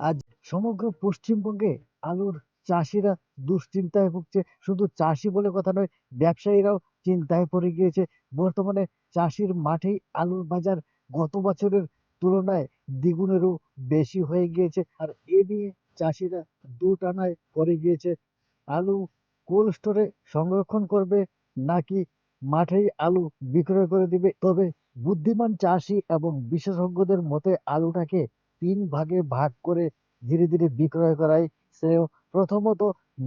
আজ সমগ্র পশ্চিমবঙ্গে আলুর চাষিরা দুশ্চিন্তায় ভুগছে। শুধু চাষি বলে কথা নয়, ব্যবসায়ীরাও চিন্তায় পড়ে গিয়েছে। বর্তমানে চাষির মাঠেই আলুর বাজার গত বছরের তুলনায় দ্বিগুণেরও বেশি হয়ে গিয়েছে আর এ নিয়ে চাষিরা দুটানায় পড়ে গিয়েছে। আলু কোল্ড স্টোরে সংরক্ষণ করবে নাকি মাঠেই আলু বিক্রয় করে দিবে? তবে বুদ্ধিমান চাষি এবং বিশেষজ্ঞদের মতে আলুটাকে তিন ভাগে ভাগ করে ধীরে ধীরে বিক্রয় করাই শ্রেয়। প্রথমত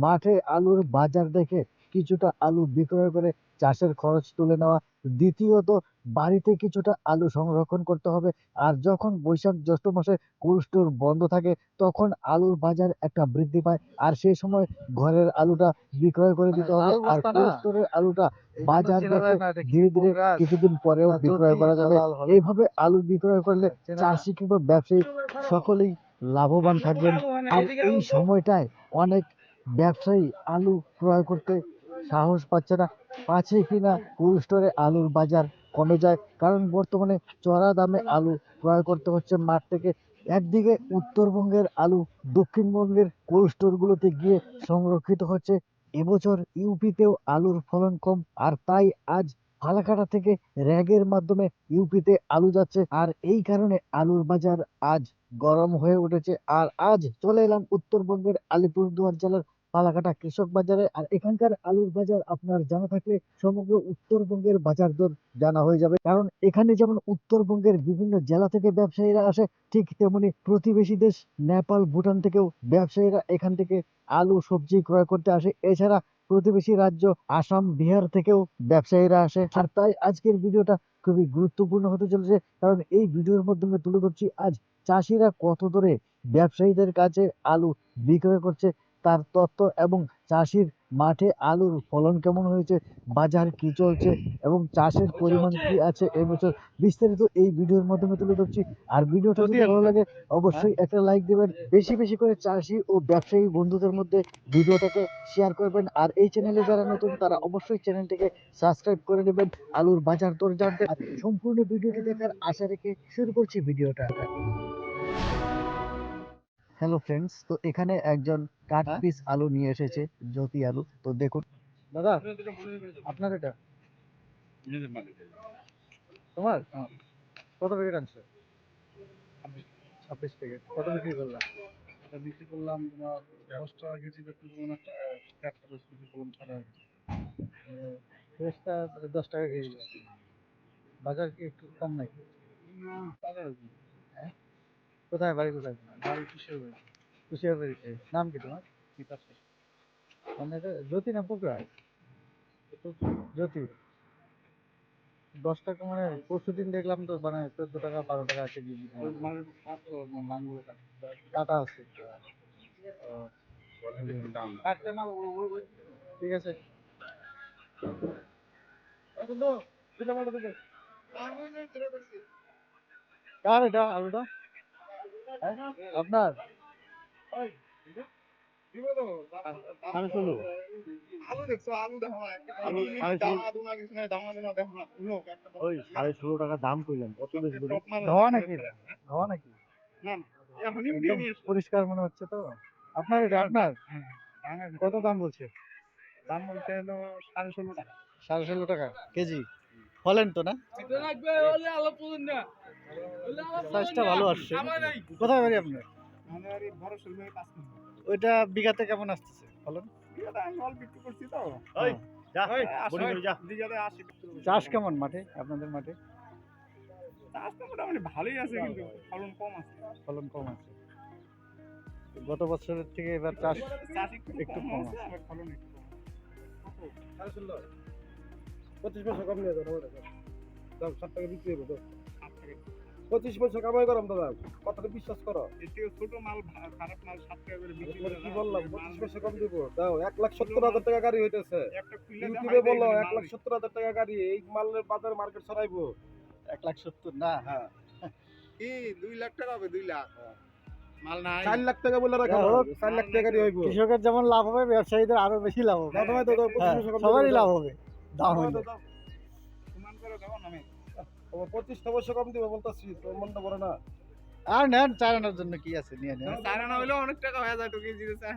মাঠে আলুর বাজার দেখে কিছুটা আলু বিক্রয় করে চাষের খরচ তুলে নেওয়া। দ্বিতীয়ত বাড়িতে কিছুটা আলু সংরক্ষণ করতে হবে। আর যখন বৈশাখ জ্যৈষ্ঠ মাসে কোল্ড স্টোর বন্ধ থাকে তখন আলুর বাজার একটা বৃদ্ধি পায়। আর সেই সময় ঘরের আলুটা বিক্রয় করে দিতে হবে। আর কোল্ড স্টোরের আলুটা বাজার ধীরে ধীরে কিছুদিন পরেও বিক্রয় করা যাবে। এইভাবে আলু বিক্রয় করলে চাষি কিংবা ব্যবসায়ী সকলেই লাভবান থাকবেন। আর এই সময়টায় অনেক ব্যবসায়ী আলু ক্রয় করতে সাহস পাচ্ছে না। পাচ্ছে কিনা কোল্ড স্টোরে আলুর বাজার কমে যায়। কারণ বর্তমানে চড়া দামে আলু ক্রয় করতে হচ্ছে মাঠ থেকে। একদিকে উত্তরবঙ্গের আলু দক্ষিণবঙ্গের কোল্ড স্টোরগুলোতে গিয়ে সংরক্ষিত হচ্ছে। এবছর ইউপিতেও আলুর ফলন কম, আর তাই আজ ফালাকাটা থেকে র্যাগের মাধ্যমে ইউপিতে আলু যাচ্ছে। আর এই কারণে আলুর বাজার আজ গরম হয়ে উঠেছে। আর আজ চলে এলাম উত্তরবঙ্গের আলিপুরদুয়ার জেলার পালাকাটা কৃষক বাজারে আর এখানকার আলুর বাজার আপনার জানা থাকলে সমগ্র উত্তরবঙ্গের বাজার দর জানা হয়ে যাবে। কারণ এখানে যেমন উত্তরবঙ্গের বিভিন্ন জেলা থেকে ব্যবসায়ীরা আসে, ঠিক তেমনি প্রতিবেশী দেশ নেপাল, ভুটান থেকেও ব্যবসায়ীরা এখান থেকে আলু, সবজি ক্রয় করতে আসে। এছাড়া প্রতিবেশী রাজ্য আসাম, বিহার থেকেও ব্যবসায়ীরা আসে। আর তাই আজকের ভিডিওটা খুবই গুরুত্বপূর্ণ হতে চলেছে, কারণ এই ভিডিওর মাধ্যমে তুলে ধরছি আজ চাষিরা কত দরে ব্যবসায়ীদের কাছে আলু বিক্রয় করছে তার তথ্য এবং চাষির মাঠে আলুর ফলন কেমন হয়েছে বাজার কি চলছে এবং চাষের পরিমাণ কি আছে এবছর বিস্তারিত এই ভিডিওর মাধ্যমে তুলে ধরছি। আর ভিডিওটা যদি ভালো লাগে অবশ্যই একটা লাইক দিবেন। বেশি বেশি করে চাষি ও ব্যবসায়ী বন্ধুদের মধ্যে ভিডিওটাকে শেয়ার করবেন। আর এই চ্যানেলে যারা নতুন তারা অবশ্যই চ্যানেলটিকে সাবস্ক্রাইব করে নেবেন। আলুর বাজার দর জানতে। সম্পূর্ণ ভিডিওটি দেখার আশা রেখে শুরু করছি ভিডিওটা। হ্যালো ফ্রেন্ডস তো এখানে একজন কাঠ পিস আলু নিয়ে এসেছে জ্যোতি আলু। তো দেখুন। দাদা আপনার এটা? তোমার? কত প্যাকেট আনছো? ছাব্বিশ প্যাকেট কত বিক্রি করলাম এটা বিক্রি করলাম তোমার দশ টাকা কেজি বিক্রি করলাম একটা বিক্রি করলাম ছটা ফ্রেশটা দশ টাকা কেজি। বাজার কি একটু কম নাকি? কোথায়? বাড়ি কোথায়? তোমার? বাড়ি কিসের বাড়ি কুশিয়ার বাড়িতে নাম কি তোমার? মানে এটা জ্যোতি না পুকুরা? জ্যোতি। দশ টাকা মানে পরশু দিন দেখলাম তো মানে চোদ্দ টাকা বারো টাকা ওই মানে কাটা। আছে। ঠিক আছে। কার এটা? আলুটা? আপনার? সাড়ে ষোলো। ওই সাড়ে টাকা দাম করলেন কত বেশি। ধোয়া নাকি? ধোয়া নাকি। পরিষ্কার মনে হচ্ছে তো? আপনার এটা আপনার? কত দাম বলছে? দাম বলতে হলো সাড়ে ষোলো টাকা। সাড়ে ষোলো টাকা কেজি? ফলেন তো না। সাইজটা ভালো আসছে। কোথায় বাড়ি আপনার? ওইটা বিঘাতে কেমন আসতেছে? ফলন। চাষ কেমন মাঠে আপনাদের মাঠে? চাষ তো মোটামুটি ভালোই আছে কিন্তু ফলন কম আছে। ফলন কম আছে। গত বছরের থেকে এবার চাষ একটু কম কম আছে ফলন একটু কম পঁচিশ পয়সা কম নিয়ে যাব দাম ষাট টাকা বিক্রি হবে তো পঁচিশ পয়সা কামাই করাম দাদা। কথাটা বিশ্বাস করো। ছোট মাল খারাপ মাল সাত টাকা করে বিক্রি কি বললাম? পঁচিশ পয়সা কম দিব। দাও এক লাখ সত্তর হাজার টাকা গাড়ি হইতেছে। ইউটিউবে বলো এক লাখ সত্তর হাজার টাকা গাড়ি এই মালের বাজার মার্কেট ছড়াইবো। এক লাখ সত্তর না হ্যাঁ। কি দুই লাখ টাকা হবে দুই লাখ? মাল নাই। চার লাখ টাকা বলে রাখা হোক, চার লাখ টাকা গাড়ি হইবো। কৃষকের যেমন লাভ হবে ব্যবসায়ীদের আরও বেশি লাভ হবে। হ্যাঁ, সবারই লাভ হবে। হইলে। করে তোমার পঁচিশটা পয়সা কম দিব বলতেছি তোর মনটা পড়ে না। আর নেন চার আনার জন্য কি আছে? নিয়ে নেন। চার আনা হইলেও অনেক টাকা হয়ে যায় তো কেজিতে চার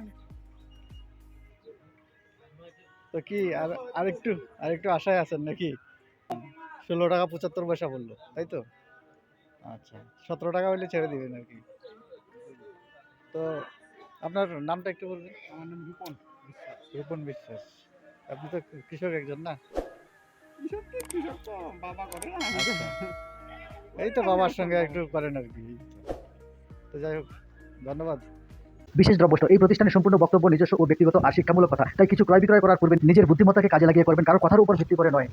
তো কি আর আরেকটু আরেকটু আশায় আছেন নাকি? ষোলো টাকা পঁচাত্তর পয়সা বলল তাই তো? আচ্ছা সতেরো টাকা হলে ছেড়ে দিবেন আর কি। তো আপনার নামটা একটু বলবেন? আমার নাম রূপন রূপন বিশ্বাস। আপনি তো কৃষক একজন না কৃষক কি কৃষক তো বাবা করে না আচ্ছা। এই তো বাবার সঙ্গে একটু করেন আর কি তো। যাই হোক ধন্যবাদ বিশেষ দ্রব্য এই প্রতিষ্ঠানের সম্পূর্ণ বক্তব্য নিজস্ব ও ব্যক্তিগত আর শিক্ষামূলক কথা তাই কিছু ক্রয় বিক্রয় করার পূর্বে নিজের বুদ্ধিমত্তাকে কাজে লাগিয়ে করবেন কারও কথার উপর ভিত্তি করে নয়